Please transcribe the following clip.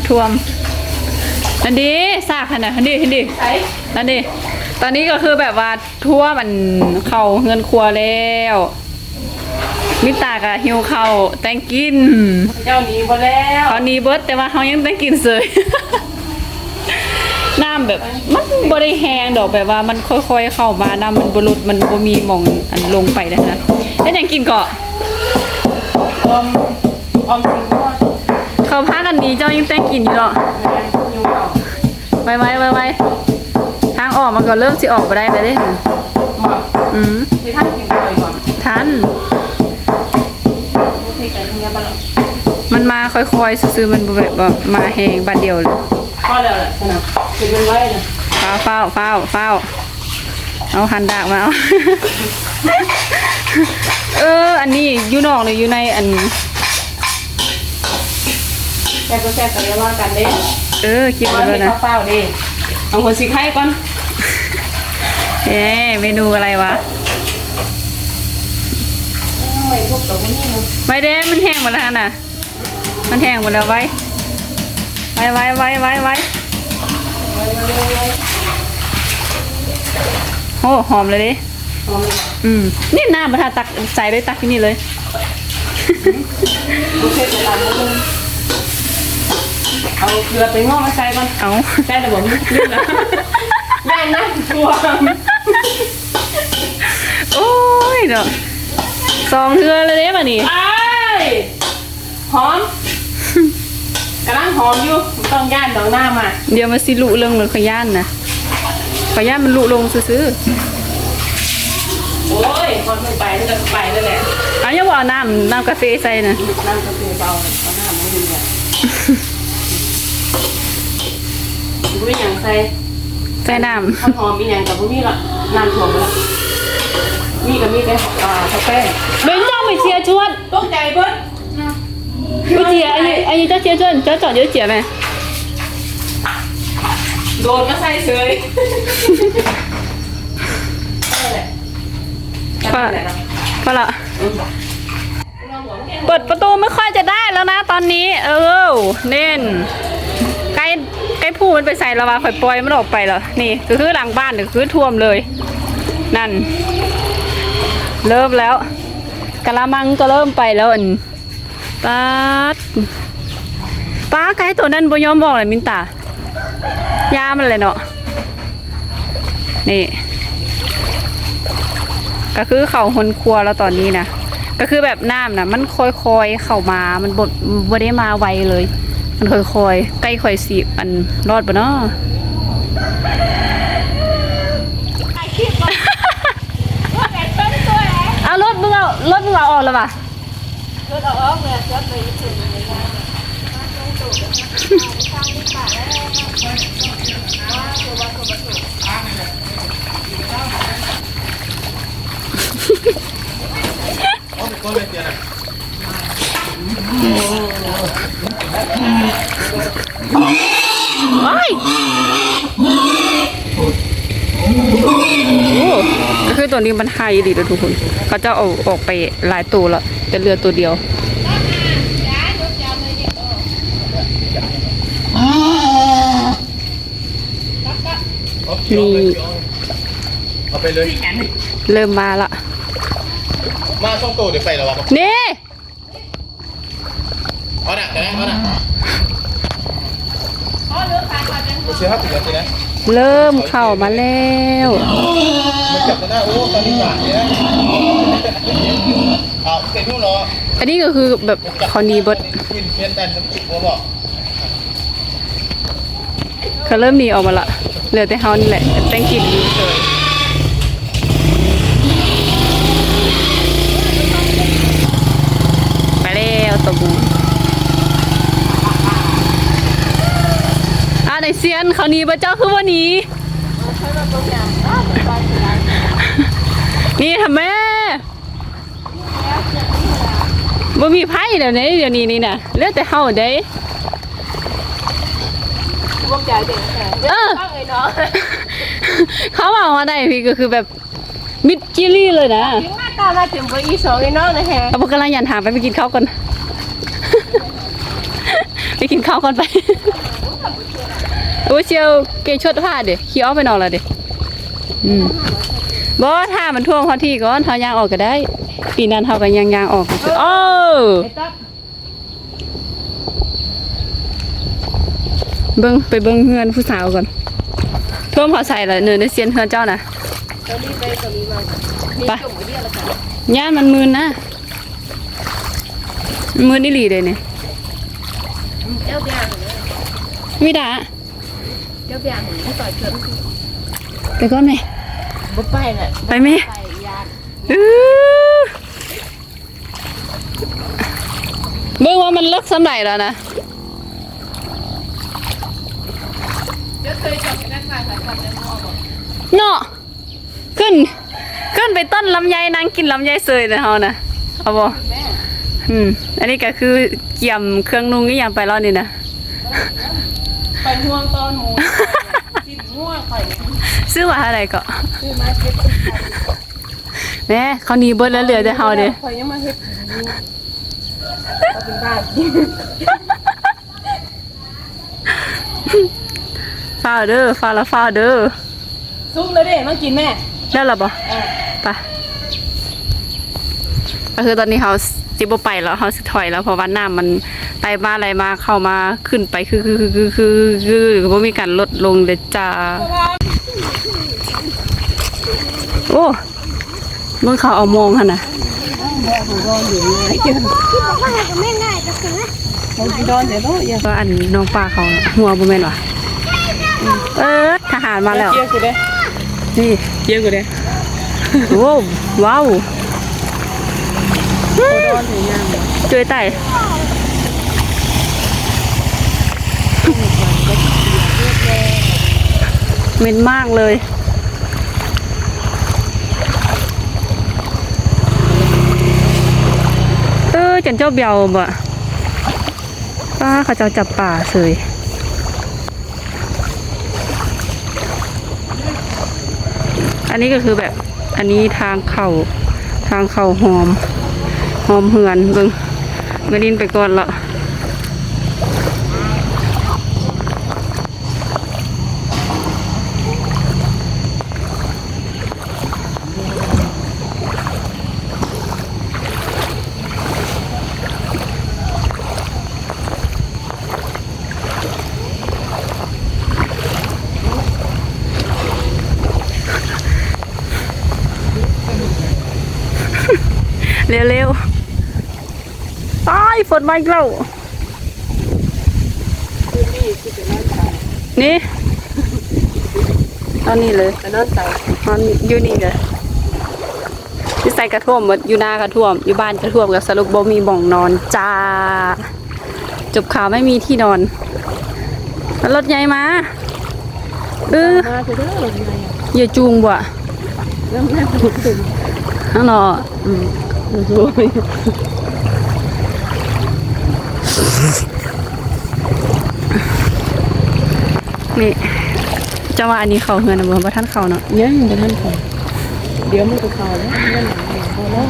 ำท่วมนั่นดีซากขนาดนั่นดีนั่นดีไอ้นั่นดีตอนนี้ก็คือแบบว่าทั่วมันเข้าเงินครัวแล้วมิตากะหิวเข้าวแต่งกินเจ้าหนีบ่แล้วเขานี้เบิดแต่ว่าเขายังแต่งกินเสยน้ำแบบมันบ่ได้แห้งดอกแบบว่ามันค่อยๆเข้ามาน้ำมันบ่หลุดมันบ่มีหม่องอันลงไปนะคะแล้วยังกินเกาะอมอมกินทอด เขาพากันหนี้เจ้ายังแต่งกินอยู่เนาะแม่ยุ่งเอไว้ไว้ไว้ไว้ทางออกมันก็เริ่มสิออกไปได้แล้วเด้อืมที่ท่านกินบ่อยก่อนทันบ่ที่กันมันมาค่อยๆซื่อมันแบบมาแหงบัดเดียวเลยพอแล้วแหละนับกินมันไว้นะฟ้าวฟ้าวฟ้าวฟ้าเอาหันดากมาเอาเออ อันนี้อยู่นอกเลยอยู่ในอันนี้ แต่ก็แซ่บกันเรียกว่ากันเด้เออคิดว่ามาแล้วมีนะข้าวเปล่าเด้เอาหัวสิไข่ก่อนเอ๊ะเมนูอะไรวะไม่ทุกตัวนี้นะไม่ได้มันแห้งหมดแล้วน่ะ มันแห้งหมดแล้วไว้ไว้ไว้ไว้ไว้ไว้โอ้หอมเลยดิหอมอืมนี่น้ำมาทาตักใส่เลยตักที่นี่เลยบุฟเฟ่ต์ร้านนึง เอาเกลือไปงอกมาใส่ก่อนเอาใช่แต่ผมลืมแล้วแม่นั่งตัวโอ้ยเนาะสองเทือเลยเด้มานี่ ไอ้ายหอมกำลังหอมอยู่ไม่ต้องย่านดอกหน้ามาเดี๋ยวมาสิลุเรื่องเลยขย่านนะขย่านมันลุลงซื้อโอ้ยคนไม่ไปนี่ก็ไปแล้วแหละๆเอาอย่าว่าเอาน้ำน้ำกาแฟใส่นะ นั่งกาแฟเบาเอาหน้าไม่ดีเลยดู ได้อย่างใส่ใส่น้ข้าวหอมมีอย่างกับพวกนี้ละน้ำถ่วมไปละนี่ก็มีแต่อ่ากาแฟำเบนเจ้าไม่เชียร์ชวนตกใจเบิ้ลไม่เชียร์อันนี้อันนี้เจ้าเชียร์ชวนเจ้าจอดเยอะเจียไหมโดนก็ใส่เฉยนั่นแหละพอนั่นแหละพอละอืมเปิดประตูไม่ค่อยจะได้แล้วนะตอนนี้ เออเน่นใกล้ ใกล้มันไปใส่ละวาข่อยปล่อยมันออกไปแล้วนี่ก็คือหลังบ้านก็คือท่วมเลย นั่น เริ่มแล้วกะละมังก็เริ่มไปแล้วอันป้าป้าไก่ตัวนั้นบ่ยอมบอกเลยมินตายามันเลยเนาะนี่ ก็คือเข่าหนครัวแล้วตอนนี้นะก็คือแบบน้ำนะมันค่อยๆเข้ามามันบดบ่ได้มาไวเลย ค่อยๆใกล้ค่อยสีบอันรอดปะเนาะเอารถมึงเอารถมึงเอาออกแล้วป่ะโอ้ยโอ้ก็ คือตัวนี้มันไฮดีเลยทุกคนเขาจะเอาออกไปหลายตัวแล้วแต่เรือตัวเดียวนี่เอาไปเลยเริ่มมาละมาช่องโตเดี๋ยวไปแล้ววะนี่เอาหนักกันนะเอาหนัก เชื่อครับถึงแล้วสินะเริ่มเข้ามาแล้วมันจับได้โอ้ตอนนี้หวานเนี่ยเอาเสร็จทุกเนาะอันนี้ก็คือแบบคอนีเบดกินเพี้ยนแต่น้ำจิบหัวบอกเขาเริ่มหนีออกมาละเหลือแต่เฮานี่แหละแต่งกลินอยู่เลยไปแล้วตัวบูอ่าใน เซียนเขาหนีบ่เจ้าคือว่าหนีนี่ทำแม่บ่มีไพ่เดี๋ยวนี้เดี๋ยวนี้นี่น่ะเหลือแต่เฮาเด้พวกใจเด็กแข็งเออต้องเลยเนาเขาบอกว่าได้พี่ก็คือแบบมิดจิลี่เลยนะถึงหน้าตาเราถึงไปอีสองไอ้น้องนะแฮะเอาพวกกำลังยันหาไปไปกินข้าวก่อน ไปกินข้าวก่อนไปโอ้เชียวเกยชดผ้าเด็ขี้ออไปนอนและเด็อืมบ่ถ้ามันท่วมพอที่ก่อนเฮายางออกก็ได้ปีนั้นเฮาก็ยังยางออกคือโอ้ไอ้ตับเบิ่งไปเบิ่งเฮือนผู้สาวก่อนท่วมเขาใส่ละเนินในเซียนเฮือนเจ้าน่ะไปย่านมันมืนนะมืนอีหลีเลยเนี่ย จ้าเบียร์วิดาเจ้าเบียร์ที่ต่อยเกินไปก่อนไหมบุไปเลยไปไหมไปยานอื้อเบิ่งว่ามันเลิกสำไหนแล้วนะเจ้าเคยจับกันได้ค่ะสายพันธุ์ในหม้อบอกเนาะขึ้น ขึ้นไปต้นลำไยนางกินลำไยเสยนะเฮานะเอาบ่แม่ อืม อันนี้ก็คือเกี่ยมเครื่องนุ่งนี่ยังไปแล้วนี่นะ ไปห่วงตอนหมูกินง่วงไข่ซื้อว่าอะไรก็คือมาเก็บแม่เขาหนีเบิดแล้วเหลือแต่เฮาเด้ข่อยยังมาเฮ็ดเอาเป็นบ้าจริงฟ้าวเด้อฟ้าวละฟ้าวเด้อซุ่มเลยเด้มากินแม่ได้แล้วบ่เออไปก็คือตอนนี้เขา สิบไปแล้วเขาสิถอยแล้วเพราะว่าน้ำมันไต่มาอะไรมาเข้ามาขึ้นไปคือคือคือคือคือคือหรือว่ามีการลดลงเลยจ้าโอ้มึงเขาเอามองขนาดผมกินดอนเดี๋ยวต้องอย่าก็อันน้องปลาเขาหัวบ่แม่นวะเออทหารมาแล้วเกี่ยวกูเด้นี่เกี่ยวกูเด้โอ้ว้าว ดอนถึงยามช่วยไต่เหม็นมากเลยเออจันเจ้าเบียวบ่ป้าเขาจ้าจับป่าเสยอันนี้ก็คือแบบอันนี้ทางเข้าทางเข้าหอม อมเหือนเบิ่งมาดินไปก่อนละเร็วๆ ยฝนมาอีกแล้วนี่ตอนนี้เลยไปนอนใส่ตอนอยู่นี่เลยอยู่ใส่กระท่วมหมดอยู่หน้ากระท่วม อยู่บ้านกระท่วมกับสรุปบ่มีบ่องนอนจ้า จบข่าวไม่มีที่นอนแล้วรถใหญ่มาเออมาเถอะเด้อลงไงอย่าจูงบ่ะเริ่มแม่ผมถึงนั่นเนาะอืมโอ้ย นี่จะว่าอันนี้เขาเฮือนนะบ่ว่าท่านเขาเนาะเยังบ่ทันเขาเดี๋ยวมันจะเขาแล้วเงินหลังพอแล้ว